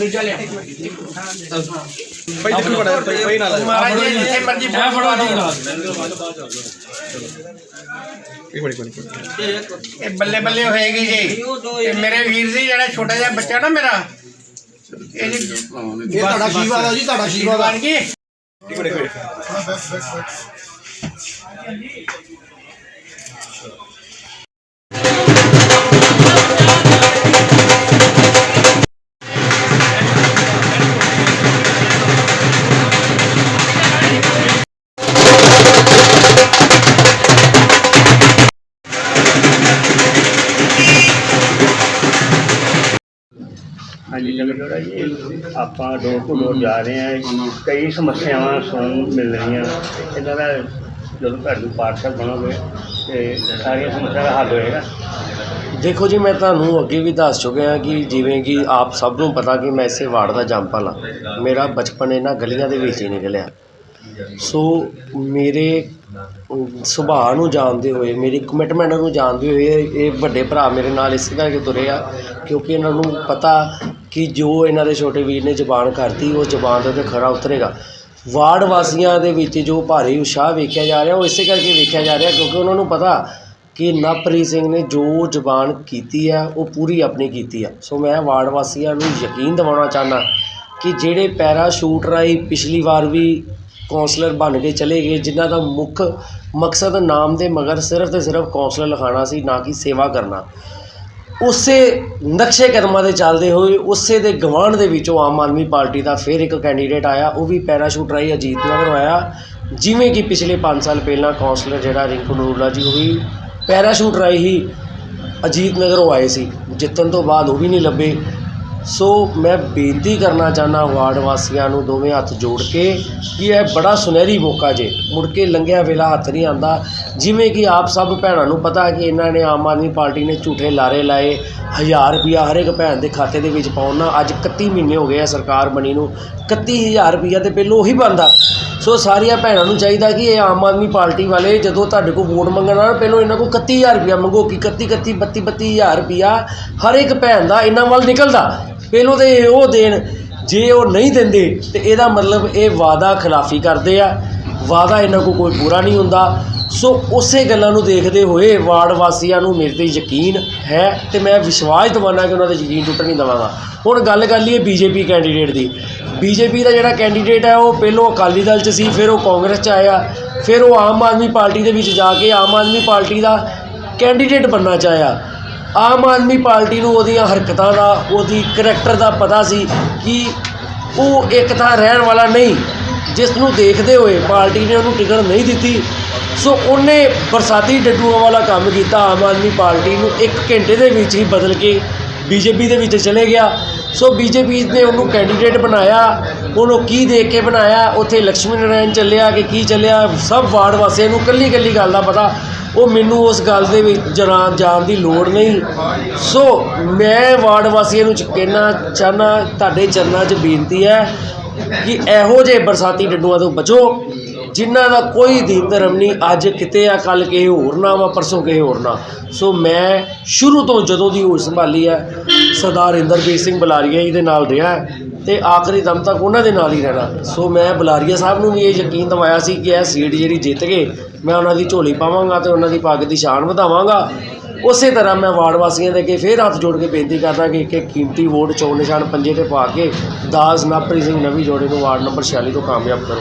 ਦੂਜਾ ਲਿਆ ਭਾਈ ਦੇਖੋ ਬੜਾ ਭਾਈ ਭਾਈ ਨਾਲ ਮਹਾਰਾਜ ਜੀ ਜਿੱਥੇ ਮਰਜ਼ੀ ਮੈਂ ਫੜੋ ਜੀ ਨਾਲ ਇੱਕ ਮਿੰਟ ਇੱਕ ਮਿੰਟ ਇਹ ਬੱਲੇ ਬੱਲੇ ਹੋਏਗੀ ਜੀ ਤੇ ਮੇਰੇ ਵੀਰ ਜੀ ਜਿਹੜਾ ਛੋਟਾ ਜਿਹਾ ਬੱਚਾ ਨਾ ਮੇਰਾ ਇਹ ਜੀ ਇਹ ਤੁਹਾਡਾ ਆਸ਼ੀਰਵਾਦ ਆ ਜੀ ਤੁਹਾਡਾ ਆਸ਼ੀਰਵਾਦ ਆ ਬਣ ਗਈ ਇੱਕ ਮਿੰਟ ਇੱਕ ਮਿੰਟ ਹਾਂਜੀ ਜਗਦੋੜਾ ਜੀ। ਆਪਾਂ ਡੋਰ ਟੂ ਡੋਰ ਜਾ ਰਹੇ ਹਾਂ। ਕਈ ਸਮੱਸਿਆਵਾਂ ਸੁਣਨ ਮਿਲ ਰਹੀਆਂ। ਇਹਨਾਂ ਦਾ ਜਦੋਂ ਤੁਹਾਡੀ ਪਾਰਸ਼ਲ ਬਣੋਗੇ ਤੇ ਸਾਰੀਆਂ ਸਮੱਸਿਆ ਦਾ ਹੱਲ ਹੋਏਗਾ। ਦੇਖੋ ਜੀ, ਮੈਂ ਤੁਹਾਨੂੰ ਅੱਗੇ ਵੀ ਦੱਸ ਚੁੱਕਿਆ ਕਿ ਜਿਵੇਂ ਕਿ ਆਪ ਸਭ ਨੂੰ ਪਤਾ ਕਿ ਮੈਂ ਇਸੇ ਵਾਰਡ ਦਾ ਜੰਮਪਲ ਹਾਂ। ਮੇਰਾ ਬਚਪਨ ਇਹਨਾਂ ਗਲੀਆਂ ਦੇ ਵਿੱਚ ਹੀ ਨਿਕਲਿਆ। ਸੋ ਮੇਰੇ, ਸੁਭਾਅ ਨੂੰ ਜਾਣਦੇ ਹੋਏ, ਮੇਰੀ ਕਮਿਟਮੈਂਟ ਨੂੰ ਜਾਣਦੇ ਹੋਏ ਇਹ ਵੱਡੇ ਭਰਾ ਮੇਰੇ ਨਾਲ ਇਸ ਕਰਕੇ ਤੁਰੇ ਆ, ਕਿਉਂਕਿ ਇਹਨਾਂ ਨੂੰ ਪਤਾ ਕਿ ਜੋ ਇਹਨਾਂ ਦੇ ਛੋਟੇ ਵੀਰ ਨੇ ਜ਼ਬਾਨ ਕਰਤੀ, ਉਹ ਜ਼ਬਾਨ ਦੇ ਉੱਤੇ ਖਰਾ ਉਤਰੇਗਾ। ਵਾਰਡ ਵਾਸੀਆਂ ਦੇ ਵਿੱਚ ਜੋ ਭਾਰੀ ਉਤਸ਼ਾਹ ਵੇਖਿਆ ਜਾ ਰਿਹਾ, ਉਹ ਇਸੇ ਕਰਕੇ ਵੇਖਿਆ ਜਾ ਰਿਹਾ ਕਿਉਂਕਿ ਉਹਨਾਂ ਨੂੰ ਪਤਾ ਕਿ ਨਵਪ੍ਰੀਤ ਸਿੰਘ ਨੇ ਜੋ ਜ਼ਬਾਨ ਕੀਤੀ ਆ, ਉਹ ਪੂਰੀ ਆਪਣੀ ਕੀਤੀ ਆ। ਸੋ ਮੈਂ ਵਾਰਡ ਵਾਸੀਆਂ ਨੂੰ ਯਕੀਨ ਦਿਵਾਉਣਾ ਚਾਹੁੰਦਾ ਕਿ ਜਿਹੜੇ ਪੈਰਾਸ਼ੂਟ ਰਾਹੀਂ ਪਿਛਲੀ ਵਾਰ ਵੀ ਕੌਂਸਲਰ ਬਣ ਕੇ ਚਲੇ ਗਏ, ਜਿਨ੍ਹਾਂ ਦਾ ਮੁੱਖ ਮਕਸਦ ਨਾਮ ਦੇ ਮਗਰ ਸਿਰਫ ਅਤੇ ਸਿਰਫ ਕੌਂਸਲਰ ਲਿਖਾਉਣਾ ਸੀ, ਨਾ ਕਿ ਸੇਵਾ ਕਰਨਾ। ਉਸੇ ਨਕਸ਼ੇ ਕਦਮਾਂ ਦੇ ਚੱਲਦੇ ਹੋਏ, ਉਸੇ ਦੇ ਗਵਾਂਢ ਦੇ ਵਿੱਚੋਂ ਆਮ ਆਦਮੀ ਪਾਰਟੀ ਦਾ ਫਿਰ ਇੱਕ ਕੈਂਡੀਡੇਟ ਆਇਆ, ਉਹ ਵੀ ਪੈਰਾਸ਼ੂਟ ਰਾਹੀਂ ਅਜੀਤ ਨਗਰ ਆਇਆ ਜਿਵੇਂ ਕਿ ਪਿਛਲੇ 5 ਸਾਲ ਪਹਿਲਾਂ ਕੌਂਸਲਰ ਜਿਹੜਾ ਰਿੰਕੂ ਨੂਰਲਾ ਜੀ, ਉਹ ਵੀ ਪੈਰਾਸ਼ੂਟ ਰਾਹੀਂ ਹੀ ਅਜੀਤ ਨਗਰੋਂ ਆਏ ਸੀ। ਜਿੱਤਣ ਤੋਂ ਬਾਅਦ ਉਹ ਵੀ ਨਹੀਂ ਲੱਭੇ। ਸੋ ਮੈਂ ਬੇਨਤੀ ਕਰਨਾ ਚਾਹੁੰਦਾ ਵਾਰਡ ਵਾਸੀਆਂ ਨੂੰ ਦੋਵੇਂ ਹੱਥ ਜੋੜ ਕੇ ਕਿ ਇਹ ਬੜਾ ਸੁਨਹਿਰੀ ਮੌਕਾ ਜੇ। ਮੁੜ ਕੇ ਲੰਘਿਆ ਵੇਲਾ ਹੱਥ ਨਹੀਂ ਆਂਦਾ ਜਿਵੇਂ ਕਿ ਆਪ ਸਭ ਭੈਣਾਂ ਨੂੰ ਪਤਾ ਕਿ ਇਹਨਾਂ ਨੇ ਆਮ ਆਦਮੀ ਪਾਰਟੀ ਨੇ ਝੂਠੇ ਲਾਰੇ ਲਾਏ, ਹਜ਼ਾਰ ਰੁਪਿਆ ਹਰ ਇੱਕ ਭੈਣ ਦੇ ਖਾਤੇ ਦੇ ਵਿੱਚ ਪਾਉਣਾ ਅੱਜ 31 ਮਹੀਨੇ ਹੋ ਗਏ ਆ ਸਰਕਾਰ ਬਣੀ ਨੂੰ। 31000 ਰੁਪਿਆ ਤੇ ਪਹਿਲੋਂ ਉਹੀ ਬੰਦਾ ਸੋ ਸਾਰੀਆਂ ਭੈਣਾਂ ਨੂੰ ਚਾਹੀਦਾ ਕਿ ਇਹ ਆਮ ਆਦਮੀ ਪਾਰਟੀ ਵਾਲੇ ਜਦੋਂ ਤੁਹਾਡੇ ਕੋਲ ਵੋਟ ਮੰਗਣ ਆਉਣ, ਪਹਿਲਾਂ ਇਹਨਾਂ ਕੋਲ 31000 ਰੁਪਇਆ ਮੰਗੋ ਕਿ 31 31 32 32000 ਰੁਪਿਆ ਹਰ ਇੱਕ ਭੈਣ ਦਾ ਇਹਨਾਂ ਵੱਲ ਨਿਕਲਦਾ। ਪਹਿਲੋਂ ਤੇ ਇਹ ਉਹ ਦੇਣ, ਜੇ ਉਹ ਨਹੀਂ ਦਿੰਦੇ, ਤੇ ਇਹਦਾ ਮਤਲਬ ਇਹ ਵਾਅਦਾ ਖਿਲਾਫੀ ਕਰਦੇ ਆ। ਵਾਅਦਾ ਇਹਨਾਂ ਕੋਲ ਕੋਈ ਪੂਰਾ ਨਹੀਂ ਹੁੰਦਾ। ਸੋ ਉਸੇ ਗੱਲਾਂ ਨੂੰ ਦੇਖਦੇ ਹੋਏ ਵਾਰਡ ਵਾਸੀਆਂ ਨੂੰ ਮੇਰੇ ਤੇ ਯਕੀਨ ਹੈ ਤੇ ਮੈਂ ਵਿਸ਼ਵਾਸ ਦਿਵਾਨਾ ਕਿ ਉਹਨਾਂ ਦਾ ਯਕੀਨ ਟੁੱਟ ਨਹੀਂ ਦੇਵਾਂਗਾ। ਹੁਣ ਗੱਲ ਕਰ ਲਈਏ ਬੀਜੇਪੀ ਕੈਂਡੀਡੇਟ ਦੀ। ਬੀਜੇਪੀ ਦਾ ਜਿਹੜਾ ਕੈਂਡੀਡੇਟ ਹੈ, ਉਹ ਪਹਿਲੋਂ ਅਕਾਲੀ ਦਲ 'ਚ ਸੀ, ਫਿਰ ਉਹ ਕਾਂਗਰਸ 'ਚ ਆਇਆ, ਫਿਰ ਉਹ ਆਮ ਆਦਮੀ ਪਾਰਟੀ ਦੇ ਵਿੱਚ ਜਾ ਕੇ ਆਮ ਆਦਮੀ ਪਾਰਟੀ ਦਾ ਕੈਂਡੀਡੇਟ ਬਣਨਾ ਚਾਹਿਆ। ਆਮ ਆਦਮੀ ਪਾਰਟੀ ਨੂੰ ਉਹਦੀਆਂ ਹਰਕਤਾਂ ਦਾ, ਉਹਦੀ ਕਰੈਕਟਰ ਦਾ ਪਤਾ ਸੀ ਕਿ ਉਹ ਇੱਕ ਥਾਂ ਰਹਿਣ ਵਾਲਾ ਨਹੀਂ। ਜਿਸ ਨੂੰ ਦੇਖਦੇ ਹੋਏ ਪਾਰਟੀ ਨੇ ਉਹਨੂੰ ਟਿਕਟ ਨਹੀਂ ਦਿੱਤੀ। ਸੋ ਉਹਨੇ ਬਰਸਾਤੀ ਡੱਡੂਆਂ ਵਾਲਾ ਕੰਮ ਕੀਤਾ, ਆਮ ਆਦਮੀ ਪਾਰਟੀ ਨੂੰ ਇੱਕ ਘੰਟੇ ਦੇ ਵਿੱਚ ਹੀ ਬਦਲ ਕੇ ਬੀਜੇਪੀ ਦੇ ਵਿੱਚ ਚਲੇ ਗਿਆ। ਸੋ ਬੀਜੇਪੀ ਨੇ ਉਹਨੂੰ ਕੈਂਡੀਡੇਟ ਬਣਾਇਆ, ਉਹਨੂੰ ਕੀ ਦੇਖ ਕੇ ਬਣਾਇਆ, ਉੱਥੇ ਲక్ష్ਮੀ ਨਾਰਾਇਣ ਚੱਲਿਆ ਕਿ ਕੀ ਚੱਲਿਆ, ਸਭ ਵਾਰਡ ਵਾਸੀਆਂ ਨੂੰ ਕੱਲੀ ਕੱਲੀ ਗੱਲ ਦਾ ਪਤਾ। ਉਹ ਮੈਨੂੰ ਉਸ ਗੱਲ ਦੇ ਵਿੱਚ ਜਰਾ ਜਾਣ ਦੀ ਲੋੜ ਨਹੀਂ। ਸੋ ਮੈਂ ਵਾਰਡ ਵਾਸੀਆਂ ਨੂੰ ਕਹਿਣਾ ਚਾਹਨਾ ਤੁਹਾਡੇ ਚਰਨਾਂ 'ਚ ਬੇਨਤੀ ਹੈ ਕਿ ਇਹੋ ਜਿਹੇ ਬਰਸਾਤੀ ਡੱਡੂਆਂ ਤੋਂ ਬਚੋ। ਜਿਨ੍ਹਾਂ ਦਾ ਕੋਈ ਦੀਨ ਧਰਮ ਨਹੀਂ, ਅੱਜ ਕਿਤੇ ਆ ਕੱਲ ਕਿਸੇ ਹੋਰ ਨਾ ਵਾ ਪਰਸੋਂ ਕਿਸੇ ਹੋਰ ਨਾ ਸੋ ਮੈਂ ਸ਼ੁਰੂ ਤੋਂ ਜਦੋਂ ਦੀ ਹੋਸ਼ ਸੰਭਾਲੀ ਹੈ ਸਰਦਾਰ ਇੰਦਰਜੀਤ ਸਿੰਘ ਬੁਲਾਰੀਆ ਜੀ ਦੇ ਨਾਲ ਰਿਹਾ ਤੇ ਆਖਰੀ ਦਮ ਤੱਕ ਉਹਨਾਂ ਦੇ ਨਾਲ ਹੀ ਰਹਿਣਾ। ਸੋ ਮੈਂ ਬੁਲਾਰੀਆ ਸਾਹਿਬ ਨੂੰ ਵੀ ਇਹ ਯਕੀਨ ਦਿਵਾਇਆ ਸੀ ਕਿ ਇਹ ਸੀਟ ਜਿਹੜੀ ਜਿੱਤ ਗਏ, ਮੈਂ ਉਹਨਾਂ ਦੀ ਝੋਲੀ ਪਾਵਾਂਗਾ ਤੇ ਉਹਨਾਂ ਦੀ ਪੱਗ ਦੀ ਸ਼ਾਨ ਵਧਾਵਾਂਗਾ। ਉਸੇ ਤਰ੍ਹਾਂ ਮੈਂ ਵਾਰਡ ਵਾਸੀਆਂ ਦੇ ਅੱਗੇ ਫੇਰ ਹੱਥ ਜੋੜ ਕੇ ਬੇਨਤੀ ਕਰਦਾ ਕਿ ਇੱਕ ਇੱਕ ਕੀਮਤੀ ਵੋਟ ਚੋਣ ਨਿਸ਼ਾਨ ਪੰਜੇ ਤੇ ਪਾ ਕੇ ਦਾਸ ਨਾਪਰੀ ਸਿੰਘ ਨਵੀਂ ਜੋੜੇ ਨੂੰ ਵਾਰਡ ਨੰਬਰ 46 ਤੋਂ ਕਾਮਯਾਬ ਕਰੋ।